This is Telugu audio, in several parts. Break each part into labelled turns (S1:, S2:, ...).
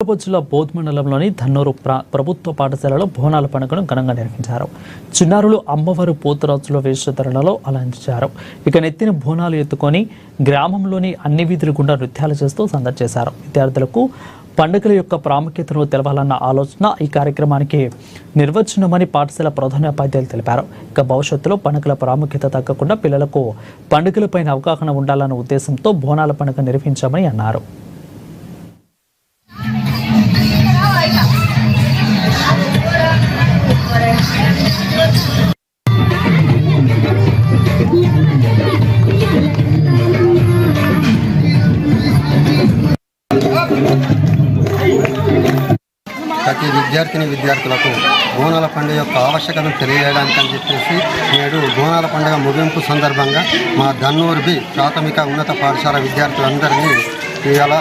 S1: హైదరాబాద్ జిల్లా బోధ్ మండలంలోని ధన్నూరు ప్రభుత్వ పాఠశాలలో బోనాల పండుగను ఘనంగా నిర్వహించారు. చిన్నారులు అమ్మవారు పోతురాజుల వేషధరణలో అలంకరించారు. ఇక నెత్తిన బోనాలు ఎత్తుకొని గ్రామంలోని అన్ని వీధులు గుండా నృత్యాలు చేస్తూ సందడి చేశారు. విద్యార్థులకు పండుగల యొక్క ప్రాముఖ్యతను తెలవాలన్న ఆలోచన ఈ కార్యక్రమానికి నిర్వచనమని పాఠశాల ప్రధానోపాధ్యాయులు తెలిపారు. ఇక భవిష్యత్తులో పండుగల ప్రాముఖ్యత తగ్గకుండా పిల్లలకు పండుగలపైన అవగాహన ఉండాలన్న ఉద్దేశంతో బోనాల పండుగ నిర్వహించామని అన్నారు.
S2: ప్రతి విద్యార్థిని విద్యార్థులకు బోనాల పండుగ యొక్క ఆవశ్యకతను తెలియజేయడానికి అని చెప్పేసి నేడు బోనాల పండుగ ముగింపు సందర్భంగా మా దన్నూరు బి ప్రాథమిక ఉన్నత పాఠశాల విద్యార్థులందరినీ ఇవాళ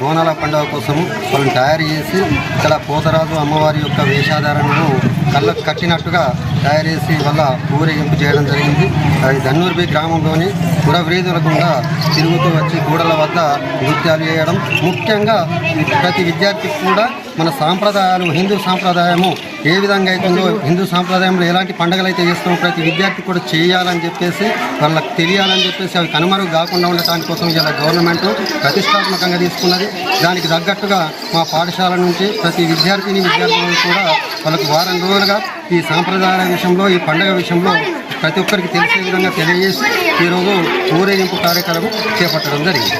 S2: బోనాల పండుగ కోసము వాళ్ళని తయారు చేసి ఇక్కడ పోతరాజు అమ్మవారి యొక్క వేషాధారణను కళ్ళకు కట్టినట్టుగా తయారు చేసి వల్ల ఊరేగింపు చేయడం జరిగింది. అది ధన్నూర్బి గ్రామంలోని గుడ గుండా తిరుగుతూ వచ్చి గూడల వద్ద నృత్యాలు చేయడం. ముఖ్యంగా ప్రతి విద్యార్థికి కూడా మన సాంప్రదాయాలు హిందూ సాంప్రదాయము ఏ విధంగా అవుతుందో హిందూ సాంప్రదాయంలో ఎలాంటి పండుగలు అయితే చేస్తామో ప్రతి విద్యార్థి కూడా చేయాలని చెప్పేసి వాళ్ళకి తెలియాలని చెప్పేసి అవి కనుమరుగు కాకుండా ఉండటానికి కోసం ఇలా గవర్నమెంట్ ప్రతిష్టాత్మకంగా తీసుకున్నది. దానికి తగ్గట్టుగా మా పాఠశాల నుంచి ప్రతి విద్యార్థిని విద్యార్థులను కూడా వాళ్ళకు వారం రోజులుగా ఈ సాంప్రదాయాల విషయంలో ఈ పండుగ విషయంలో ప్రతి ఒక్కరికి తెలిసే విధంగా తెలియజేసి ఈరోజు ఊరేగింపు కార్యక్రమం చేపట్టడం జరిగింది.